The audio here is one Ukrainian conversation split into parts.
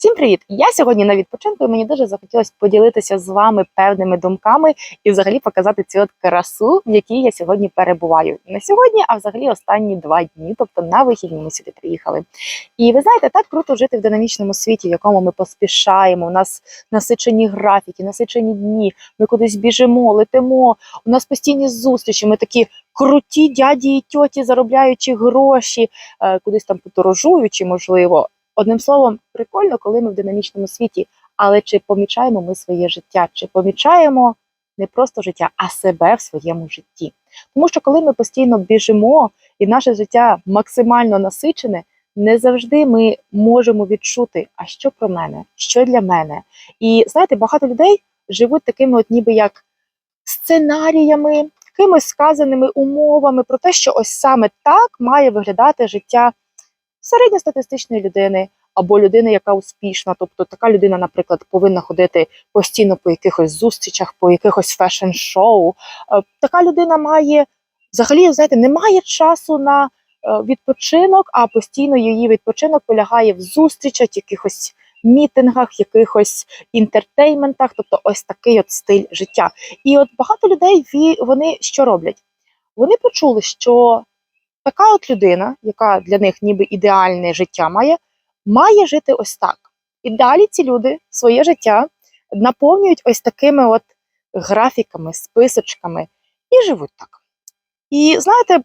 Всім привіт! Я сьогодні на відпочинку, і мені дуже захотілося поділитися з вами певними думками і взагалі показати цю от красу, в якій я сьогодні перебуваю. Не сьогодні, а взагалі останні два дні, тобто на вихідні ми сюди приїхали. І ви знаєте, так круто жити в динамічному світі, в якому ми поспішаємо. У нас насичені графіки, насичені дні. Ми кудись біжимо, летимо. У нас постійні зустрічі. Ми такі круті дяді і тьоті, заробляючи гроші, е, кудись там подорожуючи, можливо. Одним словом, прикольно, коли ми в динамічному світі. Але чи помічаємо ми своє життя? Чи помічаємо не просто життя, а себе в своєму житті? Тому що коли ми постійно біжимо і наше життя максимально насичене, не завжди ми можемо відчути, а що про мене, що для мене. І знаєте, багато людей живуть такими, от ніби як сценаріями, якимись сказаними умовами про те, що ось саме так має виглядати життя середньостатистичної людини або людини, яка успішна. Тобто така людина, наприклад, повинна ходити постійно по якихось зустрічах, по якихось фешн-шоу. Е, Така людина має взагалі, знаєте, не має часу на е, відпочинок, а постійно її відпочинок полягає в зустрічах, якихось мітингах, якихось інтертейментах, тобто ось такий от стиль життя. І от багато людей вони що роблять? Вони почули, що така от людина, яка для них ніби ідеальне життя має, має жити ось так. І далі ці люди своє життя наповнюють ось такими от графіками, списочками і живуть так. І знаєте,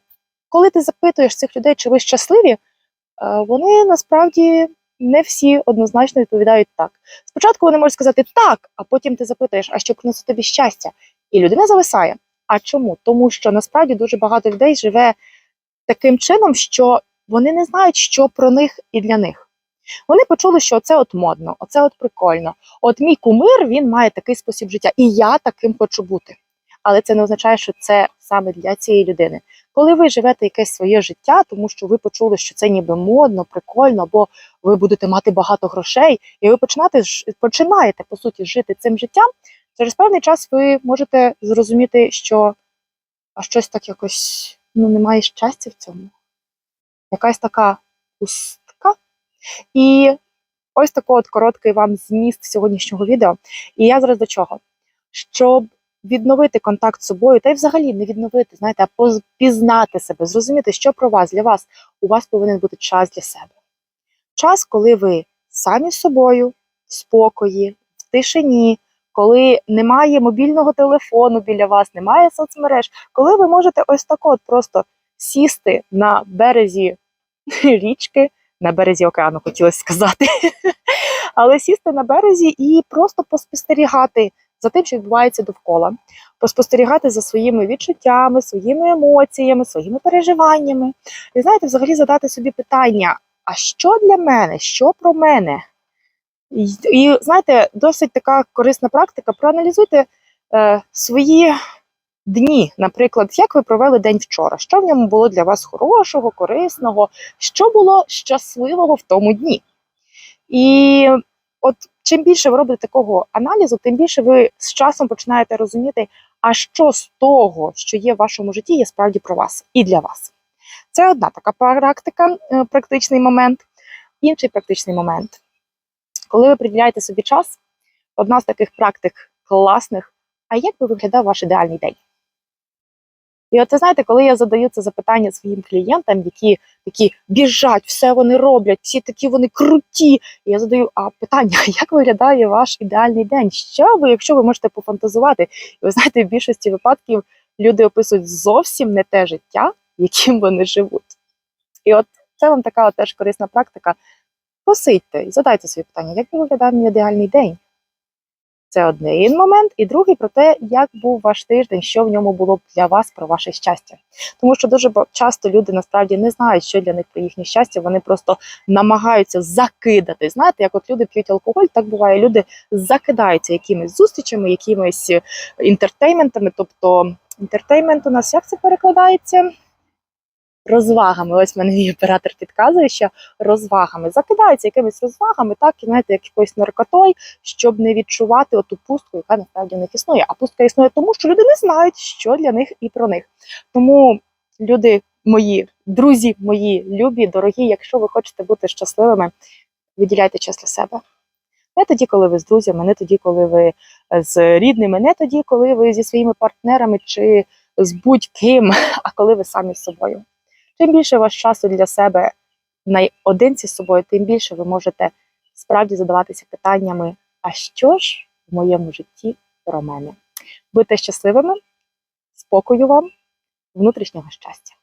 коли ти запитуєш цих людей, чи ви щасливі, е, вони насправді не всі однозначно відповідають так. Спочатку вони можуть сказати так, а потім ти запитуєш, а що приносить тобі щастя? І людина зависає. А чому? Тому що насправді дуже багато людей живе таким чином, що вони не знають, що про них і для них. Вони почули, що це от модно, оце от прикольно. От мій кумир він має такий спосіб життя, і я таким хочу бути. Але це не означає, що це саме для цієї людини. Коли ви живете якесь своє життя, тому що ви почули, що це ніби модно, прикольно, або ви будете мати багато грошей, і ви починаєте, починаєте по суті жити цим життям, через певний час ви можете зрозуміти, що а щось так якось ну немає щастя в цьому. Якась така пустка. І ось такий от короткий вам зміст сьогоднішнього відео. І я зараз до чого? Щоб відновити контакт з собою, та й взагалі не відновити, знаєте, а пізнати себе, зрозуміти, що про вас для вас. У вас повинен бути час для себе. Час, коли ви самі з собою, в спокої, в тишині, коли немає мобільного телефону біля вас, немає соцмереж, коли ви можете ось так от просто сісти на березі річки, на березі океану, хотілося сказати, але сісти на березі і просто поспостерігати за тим, що відбувається довкола, поспостерігати за своїми відчуттями, своїми емоціями, своїми переживаннями. І знаєте, взагалі задати собі питання: а що для мене, що про мене? І, знаєте, досить така корисна практика. Проаналізуйте е, свої дні, наприклад, як ви провели день вчора, що в ньому було для вас хорошого, корисного, що було щасливого в тому дні. І от чим більше ви робите такого аналізу, тим більше ви з часом починаєте розуміти, а що з того, що є в вашому житті, є справді про вас і для вас. Це одна така практика, е, практичний момент. Інший практичний момент. Коли ви приділяєте собі час, одна з таких практик класних, а як би виглядав ваш ідеальний день? І от ви знаєте, коли я задаю це запитання своїм клієнтам, які такі біжать, все вони роблять, всі такі вони круті. І я задаю а питання, як виглядає ваш ідеальний день? Що ви, якщо ви можете пофантазувати? І ви знаєте, в більшості випадків люди описують зовсім не те життя, яким вони живуть. І от це вам така теж корисна практика. Посидьте і задайте собі питання, як виглядав мій ідеальний день? Це один момент, і другий про те, як був ваш тиждень, що в ньому було б для вас про ваше щастя. Тому що дуже часто люди насправді не знають, що для них про їхнє щастя. Вони просто намагаються закидати. Знаєте, як от люди п'ють алкоголь, так буває. Люди закидаються якимись зустрічами, якимись е, інтертейментами. Тобто, інтертеймент у нас як це перекладається? Розвагами. Ось мене мій оператор підказує, що розвагами закидаються якимись розвагами, так і знаєте, як якоюсь наркотою, щоб не відчувати оту пустку, яка насправді в них існує. А пустка існує тому, що люди не знають, що для них і про них. Тому люди мої, друзі мої, любі, дорогі, якщо ви хочете бути щасливими, виділяйте час для себе. Не тоді, коли ви з друзями, не тоді, коли ви е, з рідними, не тоді, коли ви зі своїми партнерами чи з будь-ким, а коли ви самі з собою. Чим більше у вас часу для себе наодинці з собою, тим більше ви можете справді задаватися питаннями: а що ж в моєму житті про мене? Будьте щасливими, спокою вам, внутрішнього щастя.